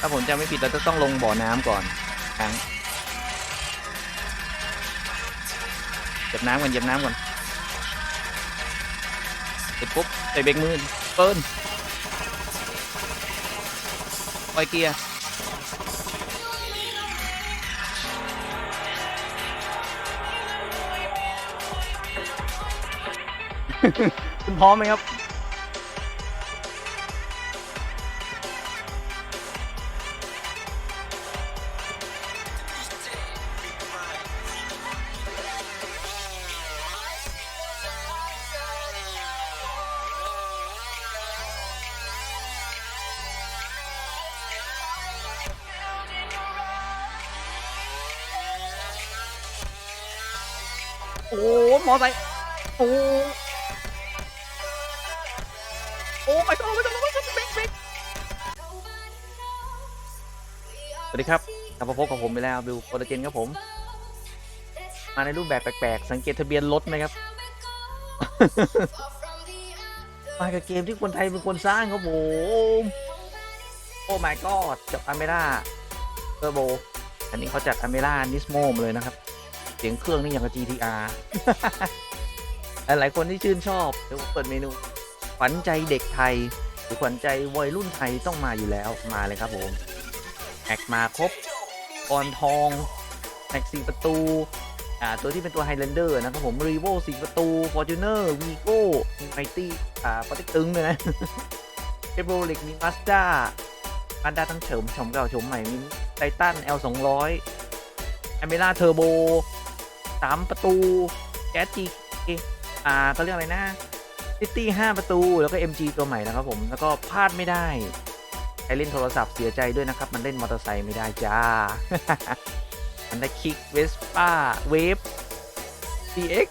ถ้าผมจำไม่ผิดเราจะต้องลงบ่อน้ำก่อนครั้งเหยียบน้ำก่อนเหยียบน้ำก่อนเสร็จปุ๊บใส่เบรกมือเปิ้ลปล่อยเกียร์คุณพร้อมไหมครับ โอ้โหมอไซโอ้โหโอ้ไม่ต้องไม่ต้องไม่ต้องเสวัสดีครับกลับมาพบกับผมไปแล้วบิวโคตเจนครับผม มาในรูปแบบแปลกๆ สังเกตทะเบียนรถไหมครับ มากับเกมที่คนไทยเป็นคนสร้างครับผมโอ้ my god จากอเมร่าเทอร์โบ อันนี้เขาจัดอเมร่านิสโมมาเลยนะครับ เสียงเครื่องนี่อย่างกับ GTR หลายคนที่ชื่นชอบ เดี๋ยวผมเปิดเมนูขวัญใจเด็กไทย หรือขวัญใจวัยรุ่นไทยต้องมาอยู่แล้วมาเลยครับผมแอกมาครบกอนทองแม็กสี่ประตู อ่า ตัวที่เป็นตัวไฮแลนเดอร์นะครับผมรีโวสี่ประตูฟอร์จูเนอร์วีโก้ไมตี้อ่าปติกตึงเลยนะเ e โรลิกมีมาสด้ามาด้าทั้งเฉิมชมเก่าชมใหม่มีไททัน L 2 0 0อเมร่าเทอร์โบ สามประตูแก๊สจีอ่าเขาเรียกอะไรนะซิตี้ห้าประตูแล้วก็ MG ตัวใหม่นะครับผมแล้วก็พลาดไม่ได้ใครเล่นโทรศัพท์เสียใจด้วยนะครับ มันเล่นมอเตอร์ไซค์ไม่ได้จ้า มันได้คิกเวสป้าเวฟ CX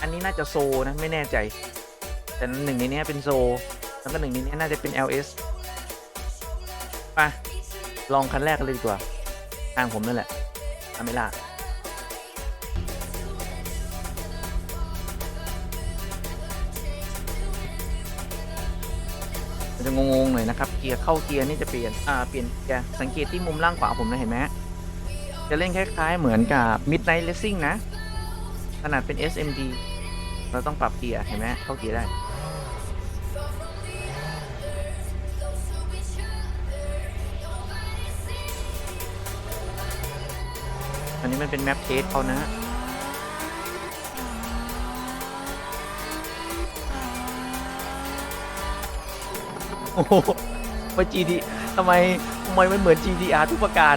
อันนี้น่าจะโซนะ ไม่แน่ใจ แต่หนึ่งในนี้เป็นโซ แล้วก็หนึ่งในนี้น่าจะเป็น LS ไปลองคันแรกกันเลยดีกว่าทางผมนั่นแหละ อเมล่ามันจะงงๆหน่อยนะครับ เกียร์เข้าเกียร์นี่จะเปลี่ยน อ่า เปลี่ยนเกียร์สังเกตที่มุมล่างขวาผมนะเห็นไหมจะเล่นคล้ายๆเหมือนกับ Midnight Racing นะ ขนาดเป็น SMD เราต้องปรับเกียร์เห็นไหมเข้าเกียร์ได้ อันนี้มันเป็นแมปเทสเขานะโอ้โหว่า GT ทำไมทำไมมันเหมือน GTR ทุกประการ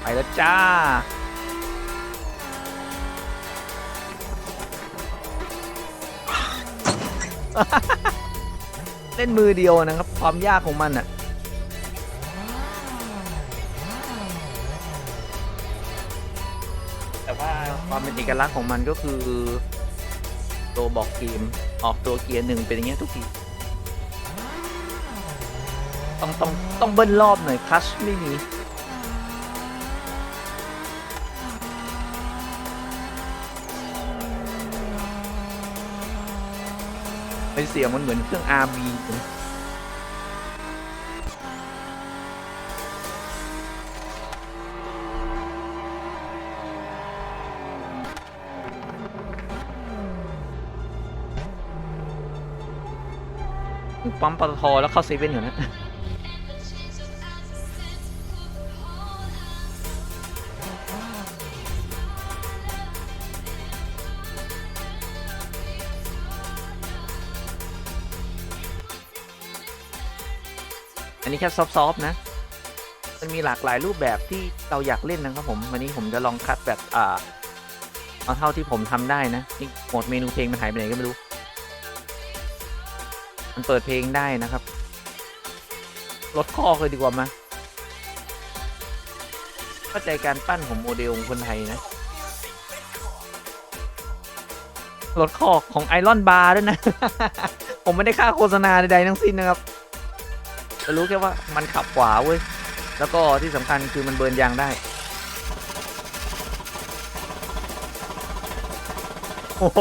ไปแล้วจ้า เล่นมือเดียวนะครับ ความยากของมันอะแต่ว่าความเป็นเอกลักษณ์ของมันก็คือตัวบอกเกมออกตัวเกียร์หนึ่งเป็นอย่างเงี้ยทุกทีต้องต้องต้องเบิ้ลรอบหน่อยคลัชไม่มี เป็นเสียงมันเหมือนเครื่อง RV ปั๊มปตทแล้วเข้าเซเว่นอยู่นะ อันนี้แค่ซอฟต์ๆนะ มันมีหลากหลายรูปแบบที่เราอยากเล่นนะครับผม วันนี้ผมจะลองคัดแบบอ่าเอาเท่าที่ผมทำได้นะนี่โหมดเมนูเพลงมันหายไปไหนก็ไม่รู้ มันเปิดเพลงได้นะครับ ลดข้อเลยดีกว่ามาเข้าใจการปั้นของโมเดลของคนไทยนะลดข้อของไอรอนบาร์ด้วยนะ ผมไม่ได้ค่าโฆษณาใดๆทั้งสิ้นนะครับ จะรู้แค่ว่ามันขับขวาเว้ย แล้วก็ที่สำคัญคือมันเบิร์นยางได้ โอ้โห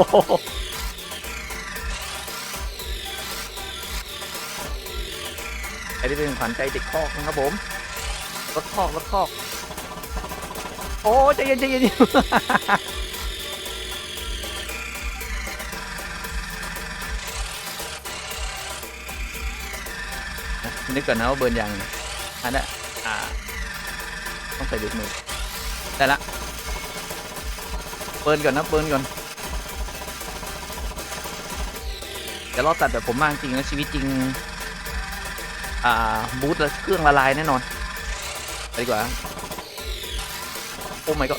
ไอ้ที่เป็นขวัญใจเด็กคอกนะครับผม รถคอกรถคอก โอ้ใจเย็นใจเย็น นึกก่อนนะว่าเบิร์นยางอันนั้นอ่า ต้องใส่เบรกมือได้ละเบิร์นก่อนนะเบิร์นก่อนเดี๋ยวรอตัดแบบผมมากจริงนะชีวิตจริง อ่า บูทแล้วเครื่องละลายแน่นอนไปดีกว่า โอ้ my god อ่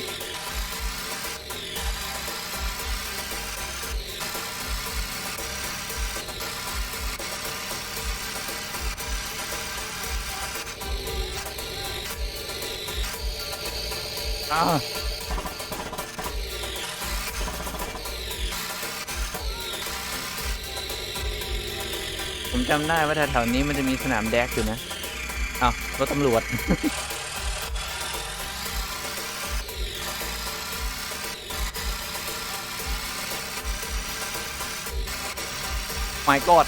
ผมจำได้ว่าแถวๆนี้มันจะมีสนามแดกอยู่นะอ้าวรถตำรวจ my god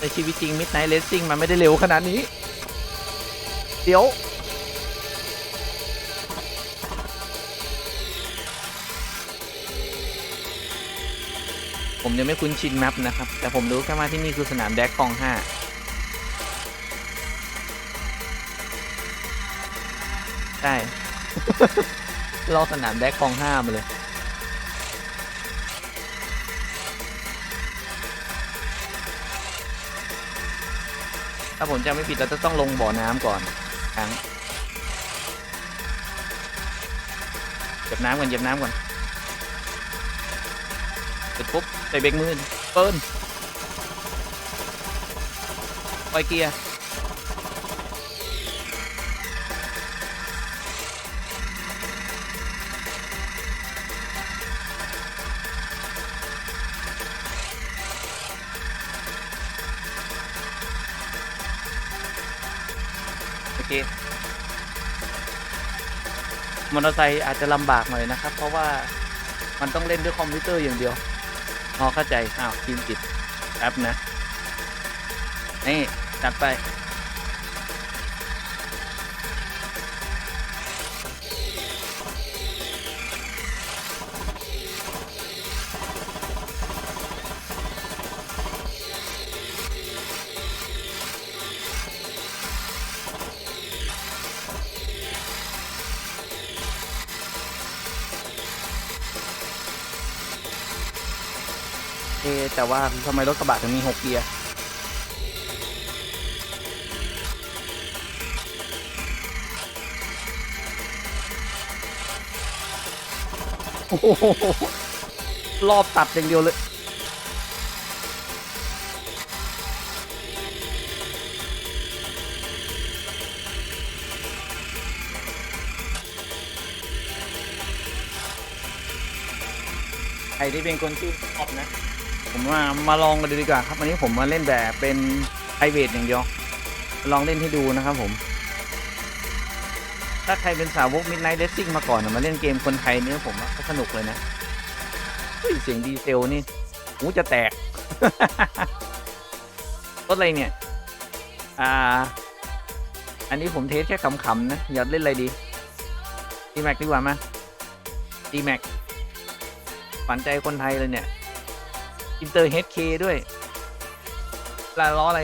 ในชีวิตจริง Midnight Racing มันไม่ได้เร็วขนาดนี้ เดี๋ยว ผมยังไม่คุ้นชินแมปนะครับ แต่ผมรู้แค่ว่าที่นี่คือสนามแดกคลองห้าใช่รอสนามแดกคลองห้ามาเลยถ้าผมจำไม่ผิดเราจะต้องลงบ่อน้ำก่อน ครั้งเก็บน้ำก่อนเก็บน้ำก่อนเสร็จปุ๊บใส่เบรกมือเปิ้ลปล่อยเกียร์ เคมอเตอร์ไซค์อาจจะลำบากหน่อยนะครับ เพราะว่ามันต้องเล่นด้วยคอมพิวเตอร์อย่างเดียวพอเข้าใจอ้าวทีมจิตแอปนะ นี่จัดไป เอแต่ว่าทำไมรถกระบะถึงมีหกเกียร์โอ้โหรอบตัดอย่างเดียวเลยใครที่เป็นคนชื่นชอบนะ ผมมามาลองกันดีกว่าครับวันนี้ผมมาเล่นแบบเป็นไพรเวทอย่างเดียว ลองเล่นให้ดูนะครับผม ถ้าใครเป็นสาวก Midnight Racing มาก่อนมาเล่นเกมคนไทยเนี่ยผมว่าก็สนุกเลยนะเฮ้ยเสียงดีเซลนี่หูจะแตกรถอะไรเนี่ย อ่า อันนี้ผมเทสแค่ขำๆนะ อยากเล่นอะไรดีดีแม็กดีกว่ามาดีแม็กฝันใจคนไทยเลยเนี่ย อินเตอร์เฮดเคด้วยลายล้ออะไร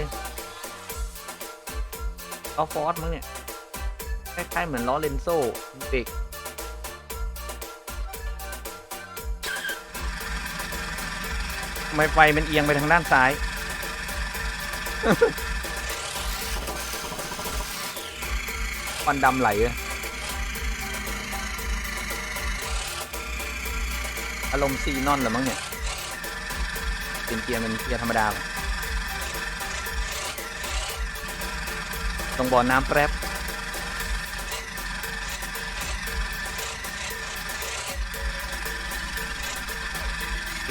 ล้อฟอร์สมั้งเนี่ยคล้ายๆเหมือนล้อเลนโซ่เบรกทำไมไฟมันเอียงไปทางด้านซ้าย ควันดำไหลเลยอารมณ์ซีนอนหรือมั้งเนี่ย เป็นเกียร์เป็นเกียร์ธรรมดาตรงบ่อน้ำแป๊บโอเค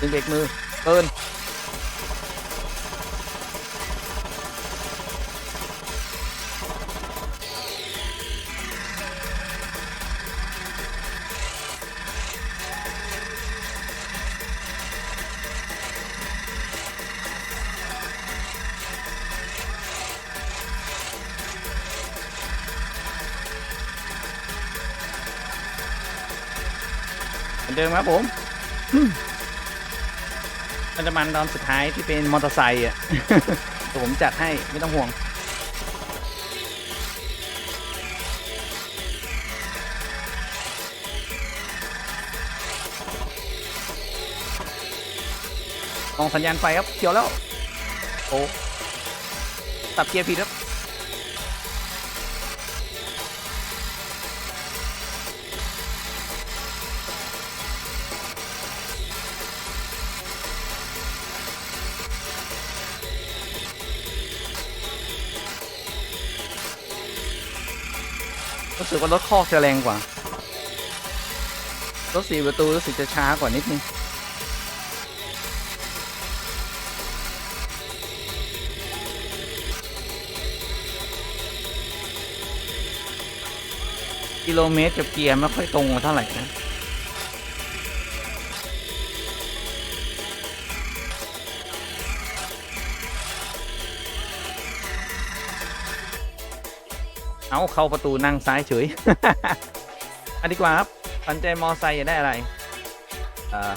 ดึงเบรกมือเกิน เดิมครับผม มันจะมันตอนสุดท้ายที่เป็นมอเตอร์ไซค์อะเดี๋ยวผมจัดให้ไม่ต้องห่วงมองสัญญาณไฟครับเขียวแล้ว โอ้ตับเกียร์ผิดครับ สึกว่ารถคอกจะแรงกว่า รถสี่ประตูรู้สึกจะช้ากว่านิดนึงกิโลเมตรกับเกียร์ไม่ค่อยตรงเท่าไหร่นะ เอาเข้าประตูนั่งซ้ายเฉยอันดีกว่าครับปันใจมอไซค์จะได้อะไรเอ่อ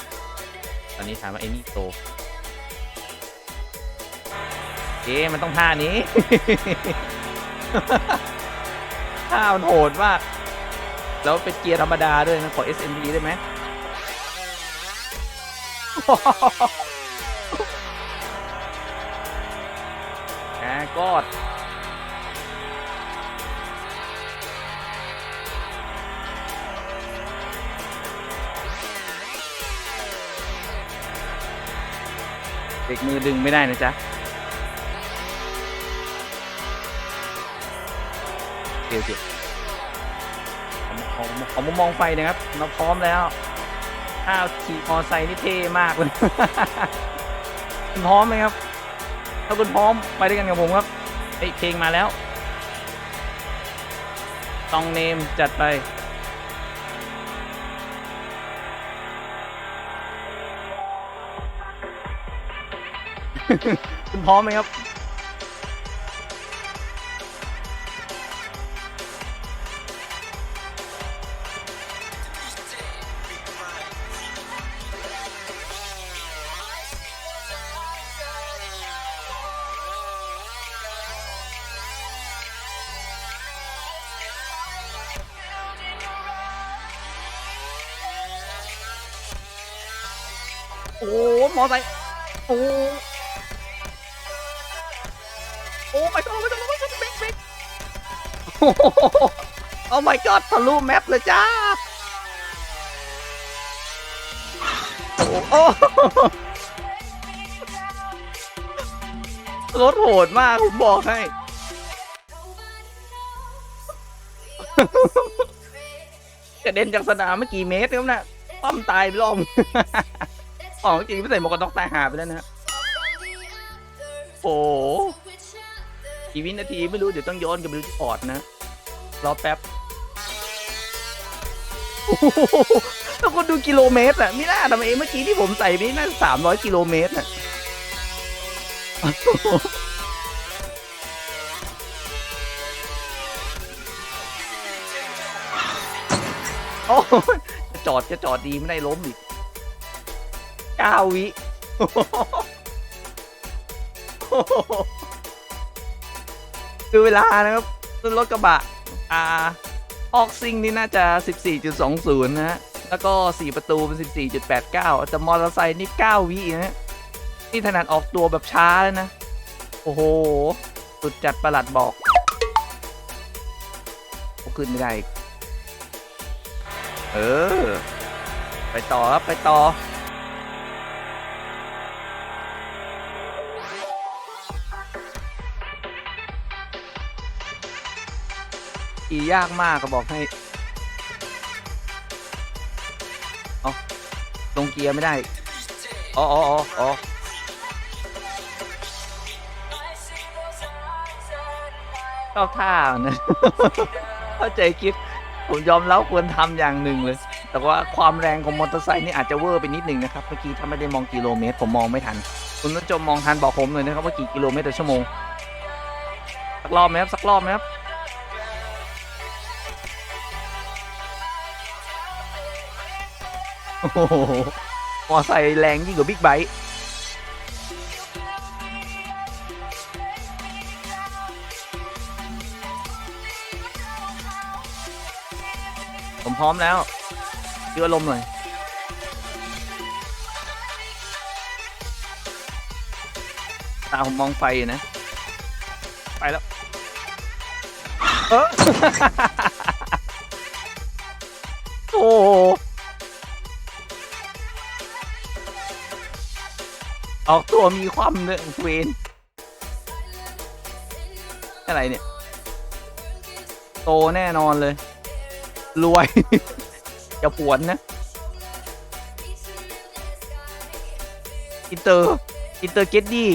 ตอนนี้ถามว่าไอ้นี่โตเอ๊ะมันต้องท่านี้ท่ามันโหดมากแล้วเป็นเกียร์ธรรมดาด้วยนะขอ SMD ได้ไหมแหมกอด เด็กมือดึงไม่ได้นะจ๊ะโอเคโอเคขอขอขอมุมมองไฟนะครับ เราพร้อมแล้วถ้าวขี่มอไซค์นี่เท่มากเลยคุณพร้อมไหมครับ ถ้าคุณพร้อมไปด้วยกันกับผมครับเฮ้เพลงมาแล้วตองเนมจัดไป คุณพร้อมไหมครับ โอ้หมอไซค์โอ้ โหโอ้ my god ไม่ต้องไม่ต้องเบรกเบรกโอ้โหโอ้ my god ทะลุแมปเลยจ้า โอ้โหรถโหดมากผมบอกให้ กระเด็นจากสนามไม่กี่เมตรครับนะป้อมตายไปรอบอ๋อจริงไม่ใส่หมวกกันน็อกตายหาไปแล้วนะฮะโอ้ กี่วินาทีไม่รู้เดี๋ยวต้องย้อนกลับไปดูที่พอร์ตนะ รอแป๊บโอ้โหแล้วคนดูกิโลเมตรอะไม่น่าทำไมเมื่อกี้ที่ผมใส่ไปน่าสามร้อยกิโลเมตรอะโอ้จะจอดจะจอดดีไม่ได้ล้มอีกเก้าวิ คือเวลานะครับรถกระบะอ่าออกซิงนี่น่าจะ 14.20 นะฮะ แล้วก็ 4 ประตูเป็น 14.89 แต่มอเตอร์ไซค์นี่ 9 วินะฮะนี่ถนัดออกตัวแบบช้าเลยนะ โอ้โห สุดจัดประหลัดบอกโอขึ้นไม่ได้ เออ ไปต่อครับ ไปต่อียากมากก็บอกให้ เอาลงเกียร์ไม่ได้ อ๋ออ๋ออ๋ออ๋อเข้าท่านะเข้าใจคิด ผมยอมแล้วควรทำอย่างหนึ่งเลย แต่ว่าความแรงของมอเตอร์ไซค์นี่อาจจะเวอร์ไปนิดหนึ่งนะครับ เมื่อกี้ถ้าไม่ได้มองกิโลเมตร ผมมองไม่ทัน คุณผู้ชมมองทันบอกผมเลยนะครับว่ากี่กิโลเมตรต่อชั่วโมง สักรอบไหมครับ สักรอบไหมครับ โอ้โหมอไซค์แรงยิ่งกว่าบิ๊กไบค์ผมพร้อมแล้วดูอารมณ์หน่อยตาผมมองไฟนะ ไปแล้ว เออ โอ้ ออกตัวมีความเนยเวนอะไรเนี่ย โตแน่นอนเลย รวย จะปวนนะอินเตอร์อินเตอร์เกตดี้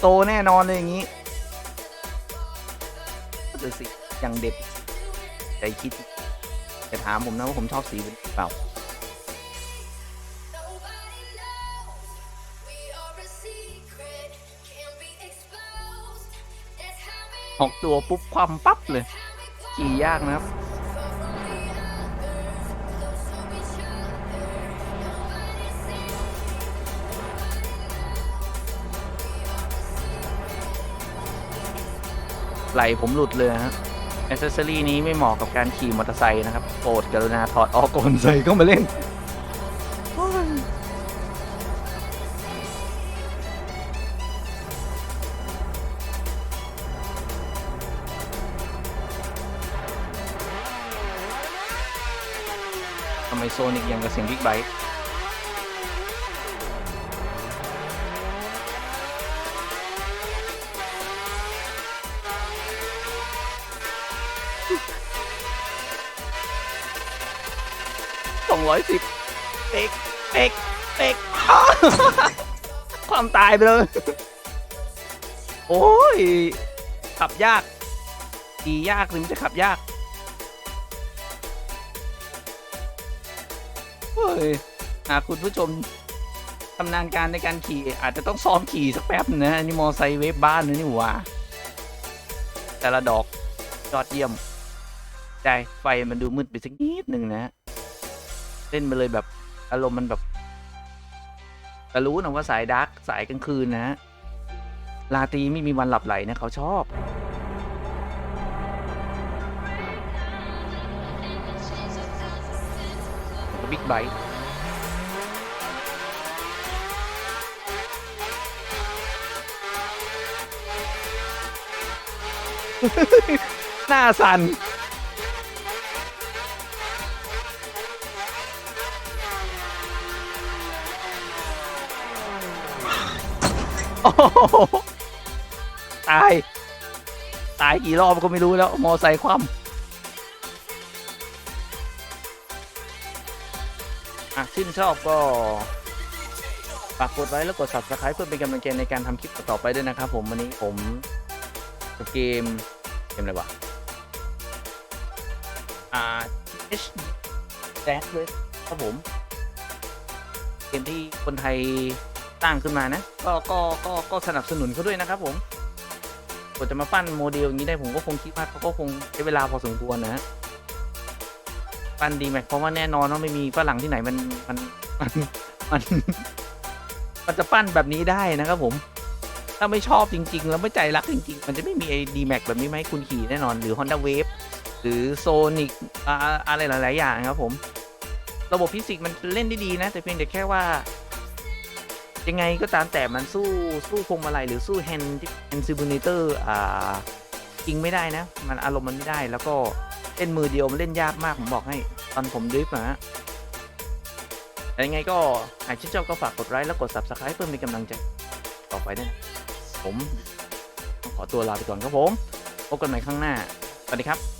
โตแน่นอนเลยอย่างนี้ก็จะสิอย่างเด็ดใจคิดจะถามผมนะว่าผมชอบสีเป็นเปล่า ออกตัวปุ๊บความปั๊บเลยขี่ยากนะครับไหลผมหลุดเลยฮะอ c เซสซอรี่นี้ไม่เหมาะกับการขี่มอเตอร์ไซค์นะครับโปรดกรุณาถอดออกก่อนใส่เข้ามาเล่น โซนิกยังกับเสียงบิ๊กไบค์สองร้อยสิบเป๊กเป๊กเป๊กความตายไปเลย โอ้ยขับยากขี่ยากหรือมันจะขับยาก ยหากคุณผู้ชมชำนาญการในการขี่อาจจะต้องซ้อมขี่สักแป๊บนะอันนี่มอไซค์เวฟบ้านนะนี่หว่า แต่ละดอกยอดเยี่ยมใจไฟมันดูมืดไปสักนิดหนึ่งนะเล่นไปเลยแบบอารมณ์มันแบบแต่รู้นะว่าสายดาร์กสายกลางคืนนะลาตรีไม่มีวันหลับไหลนะเขาชอบ บิ๊กไบค์หน้าสั่นโอ้โหตาย ตายกี่รอบก็ไม่รู้แล้ว มอไซค์คว่ำ ชื่นชอบก็ฝากกดไลค์แล้วกด subscribe เพื่อเป็นกำลังใจในการทำคลิปต่อไปด้วยนะครับผมวันนี้ผมกับเกมเกมอะไรวะอ่า H d a s เลยครับผม เกมที่คนไทยตั้งขึ้นมานะ ก็ก็ก็ก็สนับสนุนเขาด้วยนะครับผมกว่าจะมาปั้นโมเดลอย่างนี้ได้ผมก็คงคิดว่าเขาก็คงใช้เวลาพอสมควรนะฮะ ปั้นดีแม็กเพราะว่าแน่นอนว่าไม่มีฝรั่งที่ไหนมันมันมันมันมันจะปั้นแบบนี้ได้นะครับผม ถ้าไม่ชอบจริง ๆ แล้วไม่ใจรักจริง ๆ มันจะไม่มีไอ้ดีแม็กแบบนี้ไหมคุณขี่แน่นอน หรือ Honda Wave หรือ Sonic อ่าอะไรหลาย ๆ อย่างครับผม ระบบฟิสิกส์มันเล่นได้ดีนะ แต่เพียงแต่แค่ว่า ยังไงก็ตามแต่มันสู้สู้พวงมาลัยหรือสู้แฮนด์แฮนด์ซิบูเนเตอร์อ่าจริงไม่ได้นะ มันอารมณ์มันไม่ได้แล้วก็ เล่นมือเดียวมันเล่นยากมาก ผมบอกให้ ตอนผมดริฟต์นะฮะแต่ยังไงก็หากชื่นชอบก็ฝากกดไลค์แล้วกด subscribe เพื่อเป็นกำลังใจต่อไปด้วยนะผม ขอตัวลาไปก่อนครับผม พบกันใหม่ข้างหน้า สวัสดีครับ